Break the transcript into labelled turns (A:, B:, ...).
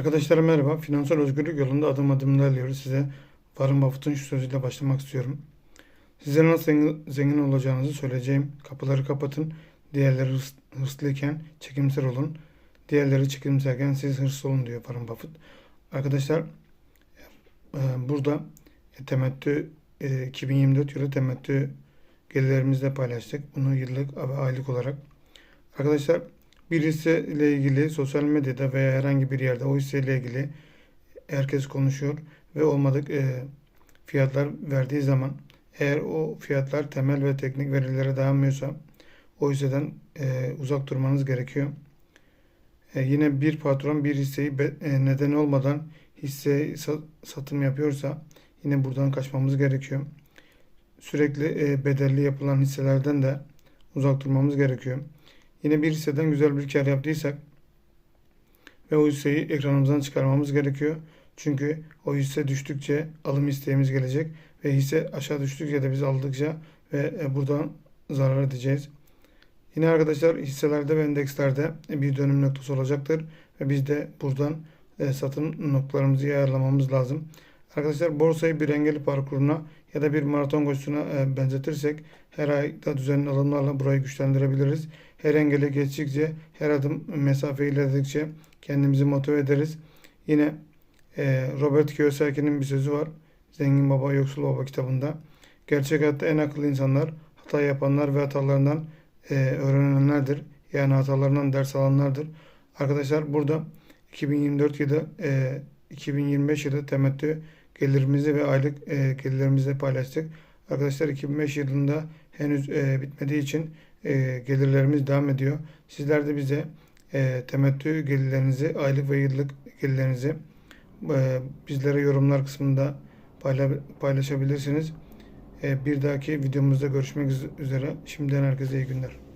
A: Arkadaşlar merhaba. Finansal özgürlük yolunda adım adım ilerliyoruz. Size Warren Buffett'ın şu sözüyle başlamak istiyorum. Size nasıl zengin, olacağınızı söyleyeceğim. Kapıları kapatın. Diğerleri hırs, hırslıyken çekimser olun. Diğerleri çekimserken siz hırslı olun diyor Warren Buffett. Arkadaşlar e, burada e, temettü e, 2024 yılı temettü gelirlerimizle paylaştık. Bunu yıllık ve aylık olarak. Arkadaşlar bir hisse ile ilgili sosyal medyada veya herhangi bir yerde o hisse ile ilgili herkes konuşuyor ve olmadık e, fiyatlar verdiği zaman eğer o fiyatlar temel ve teknik verilere dayanmıyorsa o hisseden e, uzak durmanız gerekiyor. E, yine bir patron bir hisseyi be, e, neden olmadan hisse sa- satım yapıyorsa yine buradan kaçmamız gerekiyor. Sürekli e, bedelli yapılan hisselerden de uzak durmamız gerekiyor. Yine bir hisseden güzel bir kar yaptıysak ve o hisseyi ekranımızdan çıkarmamız gerekiyor. Çünkü o hisse düştükçe alım isteğimiz gelecek ve hisse aşağı düştükçe de biz aldıkça ve e, buradan zarar edeceğiz. Yine arkadaşlar hisselerde ve endekslerde bir dönüm noktası olacaktır ve biz de buradan e, satım noktalarımızı ayarlamamız lazım. Arkadaşlar borsayı bir engelli parkuruna ya da bir maraton koşusuna e, benzetirsek her ayda düzenli alımlarla burayı güçlendirebiliriz. Her engeli geçtikçe, her adım mesafe ilerledikçe kendimizi motive ederiz. Yine e, Robert Kiyosaki'nin bir sözü var. Zengin Baba Yoksul Baba kitabında. Gerçek hayatta en akıllı insanlar hata yapanlar ve hatalarından e, öğrenenlerdir. Yani hatalarından ders alanlardır. Arkadaşlar burada 2024 yılı e, 2025 yılı temettü gelirimizi ve aylık e, gelirlerimizi paylaştık. Arkadaşlar 2005 yılında henüz e, bitmediği için e, gelirlerimiz devam ediyor. Sizler de bize e, temettü gelirlerinizi, aylık ve yıllık gelirlerinizi e, bizlere yorumlar kısmında payla, paylaşabilirsiniz. E, bir dahaki videomuzda görüşmek üzere. Şimdiden herkese iyi günler.